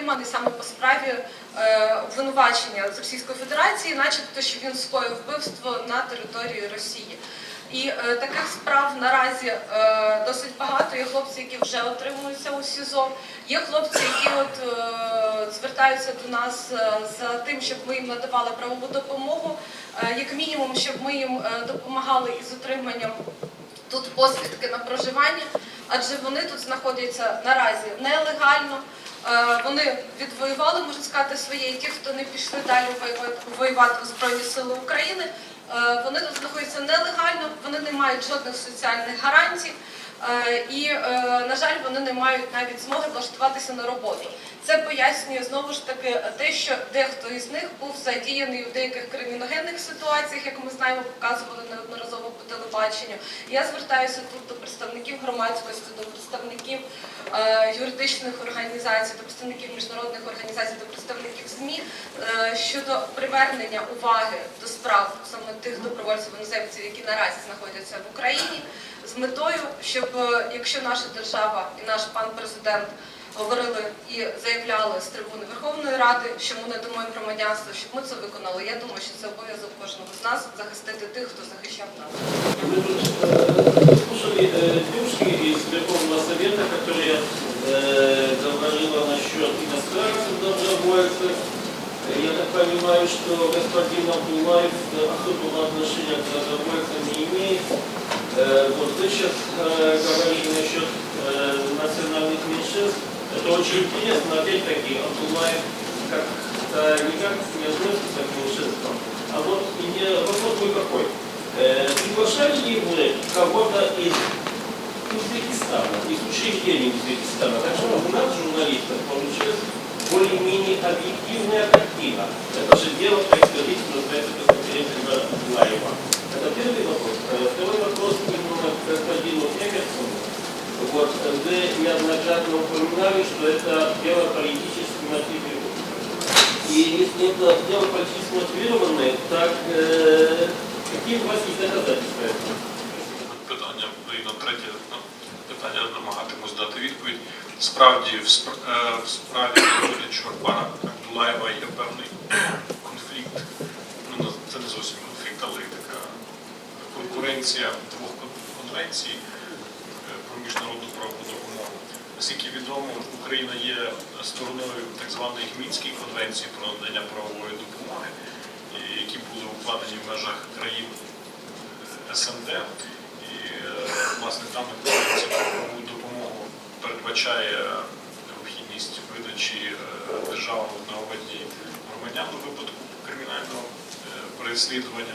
затриманий саме по справі е, обвинувачення з Російської Федерації, начебто, що він скоїв вбивство на території Росії. І е, таких справ наразі е, досить багато. Є хлопці, які вже отримуються у СІЗО. Є хлопці, які от е, звертаються до нас е, за тим, щоб ми їм надавали правову допомогу, е, як мінімум, щоб ми їм е, допомагали із отриманням тут посвідки на проживання, адже вони тут знаходяться наразі нелегально. Е, Вони відвоювали, можна сказати, своє. І ті, хто не пішли далі воювати- в Збройні Сили України, е, вони тут знаходяться нелегально, вони не мають жодних соціальних гарантій. Е, І, е, на жаль, вони не мають навіть змоги влаштуватися на роботу. Це пояснює знову ж таки те, що дехто із них був задіяний у деяких криміногенних ситуаціях, як ми знаємо, показували неодноразово по телебаченню. Я звертаюся тут до представників громадськості, до представників е, юридичних організацій, до представників міжнародних організацій, до представників ЗМІ е, щодо привернення уваги до справ саме тих добровольців іноземців, які наразі знаходяться в Україні, з метою, щоб е, якщо наша держава і наш пан президент говорили і заявляли з трибуни Верховної Ради, що ми надамо їм громадянство, щоб ми це виконали. Я думаю, що це обов'язок кожного з нас захистити тих, хто захищав нас. Мы тут э, слушали э, девушки из Верховного Совета, которая э, говорила насчет иностранцев добровольцев. Я так понимаю, что господин Абдулаев э, особого отношения к добровольцам не имеет. Э, вот вы сейчас э, говорили насчет э, национальных меньшинств. Это очень интересно, опять-таки, Абдулаев как э, никак не относится к меньшинствам. А вот и мне вопрос мой какой. Э, Приглашали ли вы кого-то из Узбекистана, из учреждений Узбекистана, так что у нас, журналистов, получилась более-менее объективная картина. Это же дело происходить, называется пресс-конференция Лаева. Это первый вопрос. Э, Второй вопрос именно к господину Эмерсону. Вот, э, вы неоднократно упоминали, что это дело политически мотивированное. И если это дело политически мотивированное, так э, какие у вас есть доказательства этого? питання і на третє ну, питання намагатимусь дати відповідь. Справді, в, спр- е, в справі Чорча пана Абдулаєва є певний конкуренція двох конвенцій е, про міжнародну правову допомогу. Наскільки відомо, Україна є стороною так званої Мінської конвенції про надання правової допомоги, які були укладені в межах країн е, СНД. І е, власне там конвенція про правову допомогу передбачає необхідність видачі державного обидні громадян у випадку кримінального переслідування.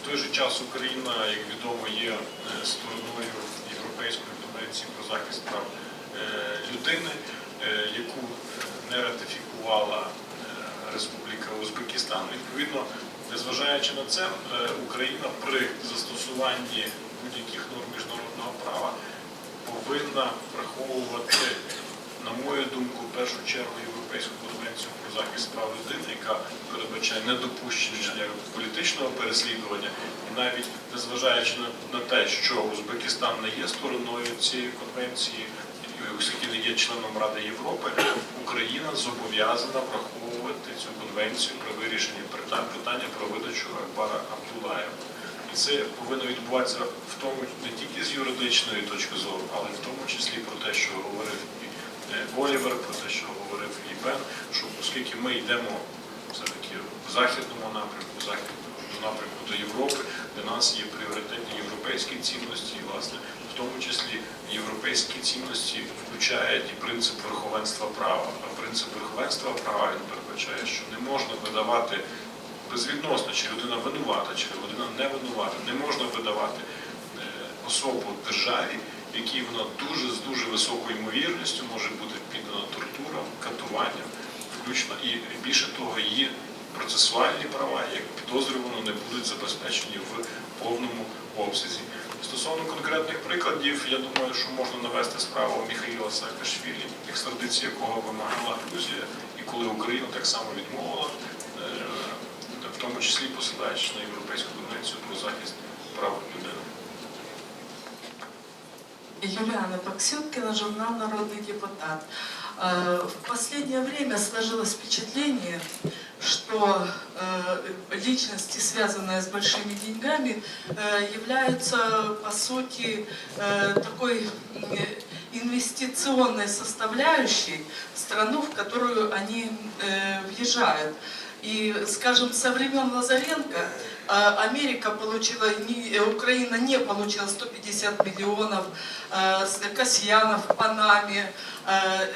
В той же час Україна, як відомо, є е, стороною Європейської конвенції про захист прав е, людини, е, яку не ратифікувала Республіка Узбекистан. Відповідно, незважаючи на це, Україна при застосуванні будь-яких норм міжнародного права повинна враховувати, на мою думку, в першу чергу Європейську про захист прав людини, яка передбачає недопущення політичного переслідування, і навіть незважаючи на, на те, що Узбекистан не є стороною цієї конвенції, і оскільки не є членом Ради Європи, Україна зобов'язана враховувати цю конвенцію при вирішенні питання про видачу Акбара Абдулаєва. І це повинно відбуватися в тому не тільки з юридичної точки зору, але в тому числі про те, що говорив і е, Олівер, про те, що говорив і Бен, що оскільки ми йдемо все-таки в західному напрямку, західному напрямку до Європи, для нас є пріоритетні європейські цінності, і власне в тому числі європейські цінності включають і принцип верховенства права. А принцип верховенства права він передбачає, що не можна видавати безвідносно, чи людина винувата, чи людина не винувата. Не можна видавати е, особу державі, якій вона дуже з дуже високою ймовірністю може бути піддана тортурам, катуванням, включно і більше того, її процесуальні права як підозрювано не будуть забезпечені в повному обсязі. Стосовно конкретних прикладів, я думаю, що можна навести справу Міхаїла Саакашвілі, екстрадиція якого вимагала Грузія, і коли Україна так само відмовила, е, в тому числі посилаючись на Європейську конвенцію про захист прав людини. Юліана Паксюткіна, журнал Народний депутат. Э, В последнее время сложилось впечатление, что э, личности, связанные с большими деньгами, э, являются, по сути, э, такой инвестиционной составляющей страну, в которую они въезжают. И, скажем, со времен Лазаренко Америка получила, э, Украина не получила 150 миллионов, э, с- Касьянов в Панаме, э,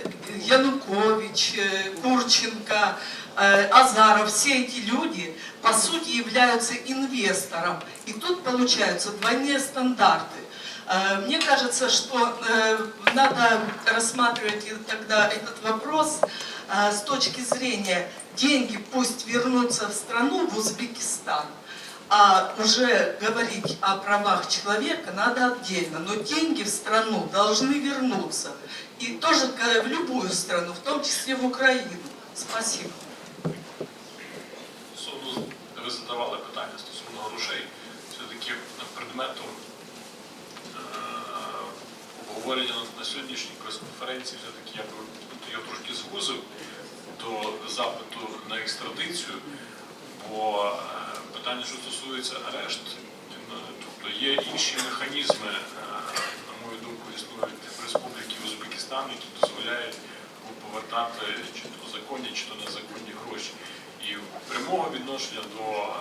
Янукович, э, Курченко, э, Азаров, все эти люди, по сути, являются инвестором. И тут получаются двойные стандарты. Э, Мне кажется, что э, надо рассматривать тогда этот вопрос э, с точки зрения деньги пусть вернутся в страну, в Узбекистан, а уже говорить о правах человека надо отдельно. Но деньги в страну должны вернуться. И тоже в любую страну, в том числе в Украину. Спасибо. Стосовно, ви задавали питання стосовно грошей. Все-таки предметом е, обговорення на, сьогоднішній прес-конференції все-таки я би я трошки звузив до запиту на екстрадицію, бо е, питання, що стосується арешт, е, тобто є інші механізми, е, на мою думку, існують в Республіки Узбекистан, які дозволяють повертати чи то законні, чи то незаконні гроші. І прямого відношення до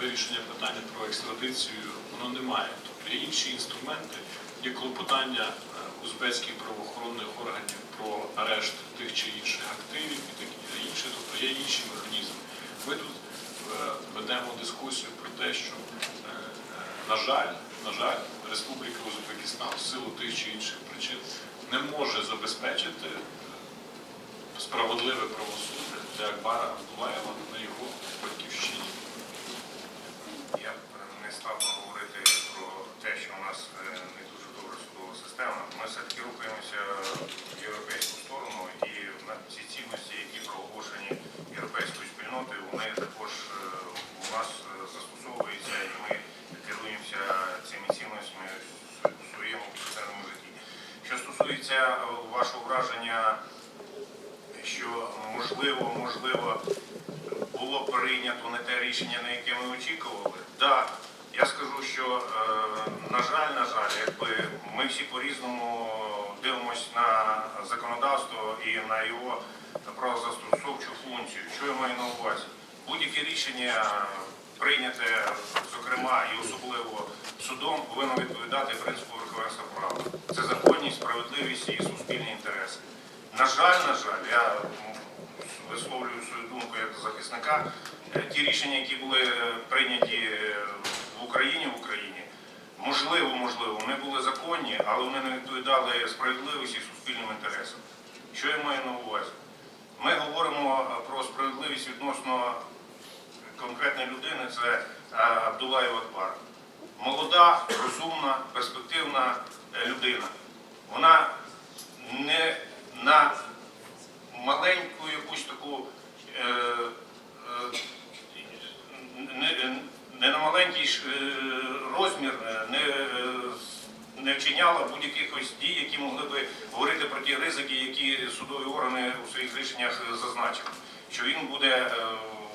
вирішення питання про екстрадицію воно немає. Тобто є інші інструменти, є клопотання узбецьких правоохоронних органів про арешт тих чи інших активів і таке інше, тобто є інші механізми. Ми тут е, ведемо дискусію про те, що, е, е, на жаль, на жаль, Республіка Узбекистан в силу тих чи інших причин не може забезпечити справедливе правосуддя для Акбара Абдулаєва на його батьківщині. Я не став говорити про те, що у нас не дуже добра судова система. Ми все-таки рухаємося в європейську сторону, і на ці цінності, які проголошені європейською спільнотою, вони також е, у нас е, застосовуються, і ми керуємося цими цінностями в своєму повсякденному житті. Що стосується е, вашого враження, що можливо, можливо, було прийнято не те рішення, на яке ми очікували. Так, я скажу, що е, на жаль, на жаль, якби ми всі по-різному дивимося на законодавство і на його правозастосовчу функцію. Що я маю на увазі? Будь-яке рішення прийняте, зокрема і особливо судом, повинно відповідати принципу верховенства права. Це законність, справедливість і суспільні інтереси. На жаль, на жаль, я висловлюю свою думку як захисника. Е, Ті рішення, які були е, прийняті е, в Україні, в Україні, можливо, можливо, вони були законні, але вони не відповідали справедливості суспільним інтересам. Що я маю на увазі? Ми говоримо про справедливість відносно конкретної людини, це е, Абдулаєв Акбар. Молода, розумна, перспективна е, людина. Вона не на маленьку якусь таку е, не, на е, розмір е, не, е, не вчиняла будь-яких дій, які могли би говорити про ті ризики, які судові органи у своїх рішеннях е, зазначили. Що він буде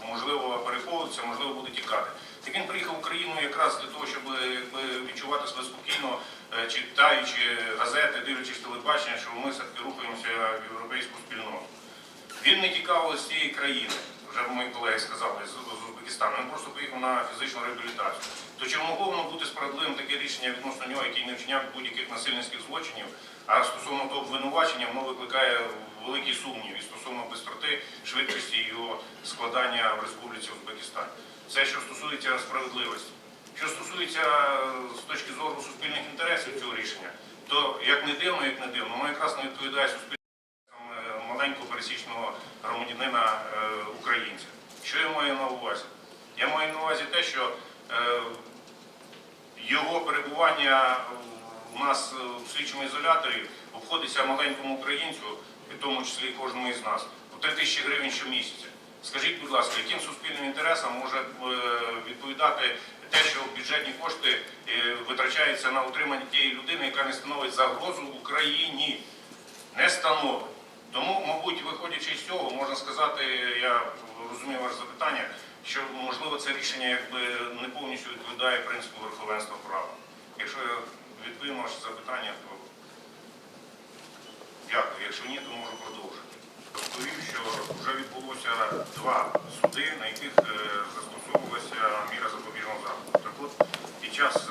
можливо переховуватися, можливо, буде тікати. Так він приїхав в Україну якраз для того, щоб якби, відчувати себе спокійно, читаючи газети, дивлячись телебачення, що ми все-таки рухаємося в європейську спільноту. Він не тікав з цієї країни, вже мої колеги сказали, з, Узбекистану. Він просто поїхав на фізичну реабілітацію. То чи могло воно бути справедливим таке рішення відносно нього, який не вчиняв будь-яких насильницьких злочинів, а стосовно того обвинувачення, воно викликає великий сумнів і стосовно бистроти, швидкості його складання в Республіці Узбекистан. Це що стосується справедливості. Що стосується е, з точки зору суспільних інтересів цього рішення, то як не дивно, як не дивно, воно якраз не відповідає суспільним маленького пересічного громадянина е, українця. Що я маю на увазі? Я маю на увазі те, що е, його перебування у нас е, в слідчому ізоляторі обходиться маленькому українцю, в тому числі кожному із нас, у 3 тисячі гривень щомісяця. Скажіть, будь ласка, яким суспільним інтересам може відповідати те, що бюджетні кошти витрачаються на утримання тієї людини, яка не становить загрозу Україні? не становить. Тому, мабуть, виходячи з цього, можна сказати, я розумію ваше запитання, що можливо це рішення якби не повністю відповідає принципу верховенства права. Якщо я відповім ваше запитання, то дякую. Якщо ні, то можу продовжити. Розповів, що вже відбулося два суди, на яких е, застосовувалася міра запобіжного заходу. Так от, під час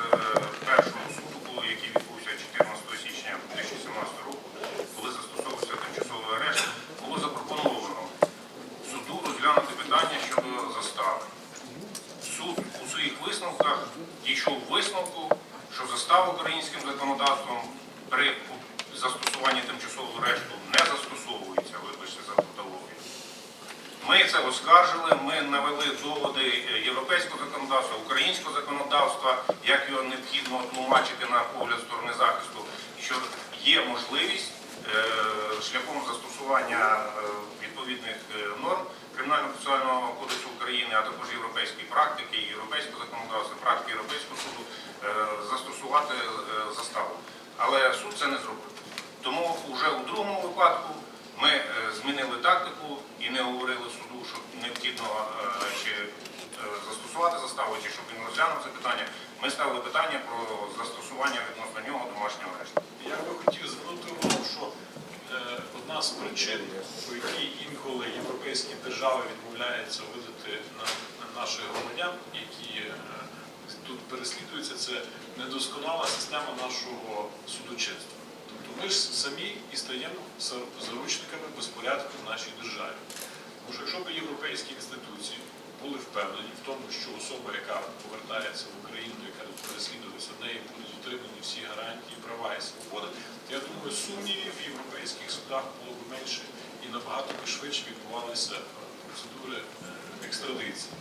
першого суду, було, який відбувся 14 січня 2017 року, коли застосовувався тимчасовий арешт, було запропоновано суду розглянути питання щодо застави. Суд у своїх висновках дійшов висновку, що застава українським законодавством при застосуванні тимчасового арешту не застосовується, вибачте за тавтологію. Ми це оскаржили, ми навели доводи е, європейського законодавства, українського законодавства, як його необхідно тлумачити на погляд сторони захисту, що є можливість е, шляхом застосування е, відповідних е, норм Кримінально-процесуального кодексу України, а також європейської практики, європейського законодавства, практики Європейського суду застосувати заставу. Але суд це не зробив. Тому вже у другому випадку ми змінили тактику і не говорили суду, що необхідно е, чи щоб він розглянув це питання. Ми ставили питання про застосування відносно нього домашнього арешту. Я би хотів звернути увагу, що е, одна з причин, по якій інколи європейські держави відмовляються видати на, на наших громадян, які е, тут переслідуються, це недосконала система нашого судочинства. Тобто ми ж самі і стаємо заручниками безпорядку в нашій державі. Тому що якщо б європейські інституції були впевнені в тому, що особа, яка повертається в Україну, яка тут переслідується, в неї будуть дотримані всі гарантії, права і свободи, я думаю, сумнівів в європейських судах було б менше і набагато б швидше відбувалися е, процедури е, екстрадиції.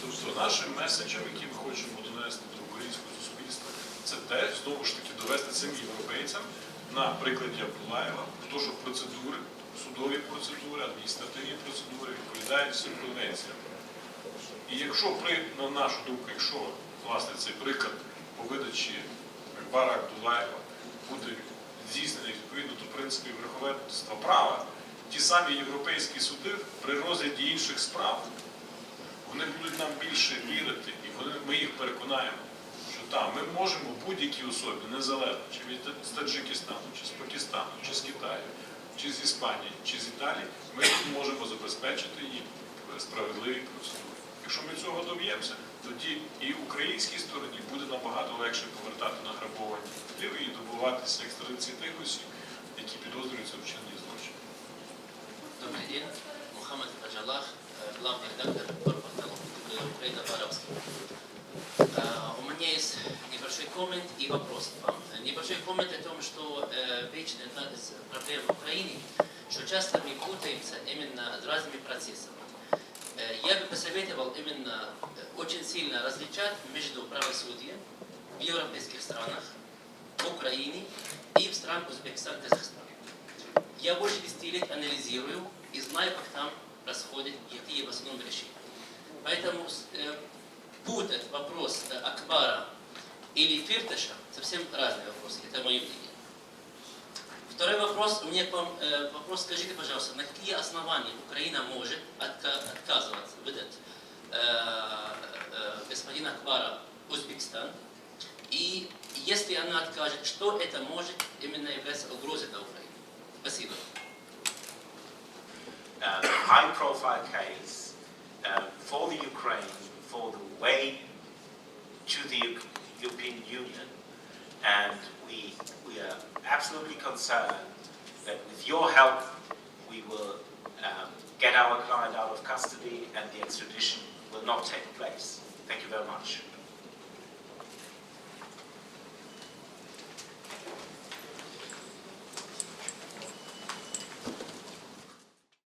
Тобто нашим меседжем, який ми хочемо донести до українського суспільства, це те, знову ж таки, довести цим європейцям на прикладі Абдулаєва, то, що процедури, судові процедури, адміністративні процедури відповідають всім конвенціям. І якщо при, на нашу думку, якщо власне цей приклад по видачі Бара Абдулаєва буде здійснений відповідно до принципів верховенства права, ті самі європейські суди при розгляді інших справ вони будуть нам більше вірити, і вони, ми їх переконаємо, що так, ми можемо будь-якій особі, незалежно чи від Таджикистану, чи з Пакистану, чи з Китаю, чи з Іспанії, чи з Італії, ми можемо забезпечити їм справедливі процедури. Якщо ми цього доб'ємося, тоді і українській стороні буде набагато легше повертати награбовані активи і добуватися екстрадиції тих осіб, які підозрюються в вчиненні злочину. Добрый день. Мухаммад Хаджалах, э, главный редактор портала Украина по-арабски. Э, У меня есть небольшой коммент и вопрос к вам. Небольшой коммент о том, что э, вечная одна из проблем в Украине, что часто мы путаемся именно с разными процессами. Э, Я бы посоветовал именно э, очень сильно различать между правосудием в европейских странах, в Украине и в странах Узбекистан, Казахстан. Я больше 10 лет анализирую и знаю, как там происходят какие в основном решения. Поэтому э, путать вопрос Акбара или Фирташа совсем разные вопросы. Это мое мнение. Второй вопрос. У меня к вам э, вопрос. Скажите, пожалуйста, на какие основания Украина может отка- отказываться выдать э, э, господина Акбара в Узбекистан? И если она откажет, что это может именно являться угрозой для Украины? Спасибо. uh, high-profile case uh, for the Ukraine, for the way to the Eu- European Union, and we we are absolutely concerned that with your help we will um, get our client out of custody and the extradition will not take place. Thank you very much.